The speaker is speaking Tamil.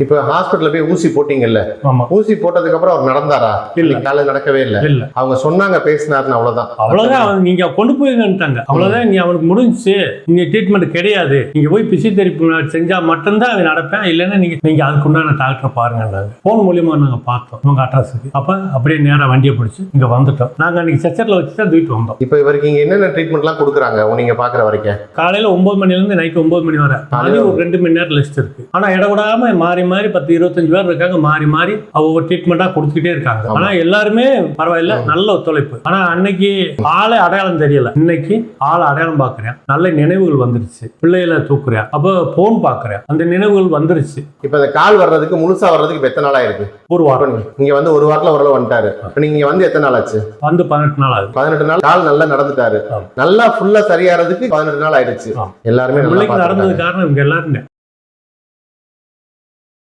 இப்ப ஹாஸ்பிட்டல்ல போய் ஊசி போட்டீங்கல்ல? ஊசி போட்டதுக்கு அப்புறம் அவர் நடந்தாரா? இல்ல. காலையில் நடக்கவே இல்ல. இல்ல. அவங்க சொன்னாங்க பேசினாருன்னு அவ்வளவுதான். அவ்வளவுதான் அவன் நீங்க கொண்டு போயிருங்கன்ட்டாங்க. அவ்வளவுதான் நீ அவனுக்கு முடிஞ்சுச்சு. நீங்க ட்ரீட்மெண்ட் கிடையாது. நீங்க போய் பிசியோதெரப்பி செஞ்சா மட்டும்தான் அவன் நடப்பேன். இல்லைன்னா நீங்க நீங்க அதுக்கு உண்டான டாக்டரை பாருங்கன்றாங்க. போன் மூலியமா நாங்க பார்த்தோம். உங்க அட்ரஸுக்கு அப்ப அப்படியே நேரா வண்டியை பிடிச்சி இங்க வந்துட்டோம். நாங்க அன்னைக்கு சச்சரில் வச்சு தான் தூக்கிட்டு வந்தோம். இப்ப இவருக்கு இங்க என்னென்ன ட்ரீட்மெண்ட்லாம் கொடுக்குறாங்க? நீங்க பாக்குற வரைக்கும். காலையில ஒன்பது மணில இருந்து நைட் ஒன்பது மணி வரை. அது ஒரு ரெண்டு மணி நேரம் லிஸ்ட் இருக்கு. ஆனா இடவிடாம மாறி மாறி பத்து இருபத்தஞ்சு பேர் இருக்காங்க மாறி மாறி ஒவ்வொரு ட்ரீட்மெண்டா கொடுத்துக்கிட்டே இருக்காங்க. ஆனா எல்லாருமே பரவாயில்ல நல்ல ஒத்துழைப்பு. ஆனா அன்னைக்கு ஆளே அடையாளம் தெரியல. இன்னைக்கு ஆளை அடையாளம் பாக்குறேன். நல்ல நினைவுகள் வந்துருச்சு. பிள்ளைகளை தூக்குறேன். அப்போ போன் பாக்குறேன். அந்த நினைவுகள் வந்துருச்சு. இப்ப இந்த கால் வர்றதுக்கு முழுசா வர்றதுக்கு இப்ப எத்தனை நாள் ஆயிருக்கு? ஒரு வாரம். நீங்க- இங்க வந்து ஒரு வாரத்துல ஓரளவு வந்துட்டாரு. இப்ப நீங்க வந்து எத்தனை நாள் ஆச்சு? வந்து பதினெட்டு நாள் ஆகுது. பதினெட்டு நாள் கால் நல்லா நடந்துட்டாரு. நல்லா ஃபுல்லா சரியாறதுக்கு பதினெட்டு நாள் ஆயிடுச்சு. எல்லாருமே நடந்தது. காரணம் இவங்க எல்லாருமே.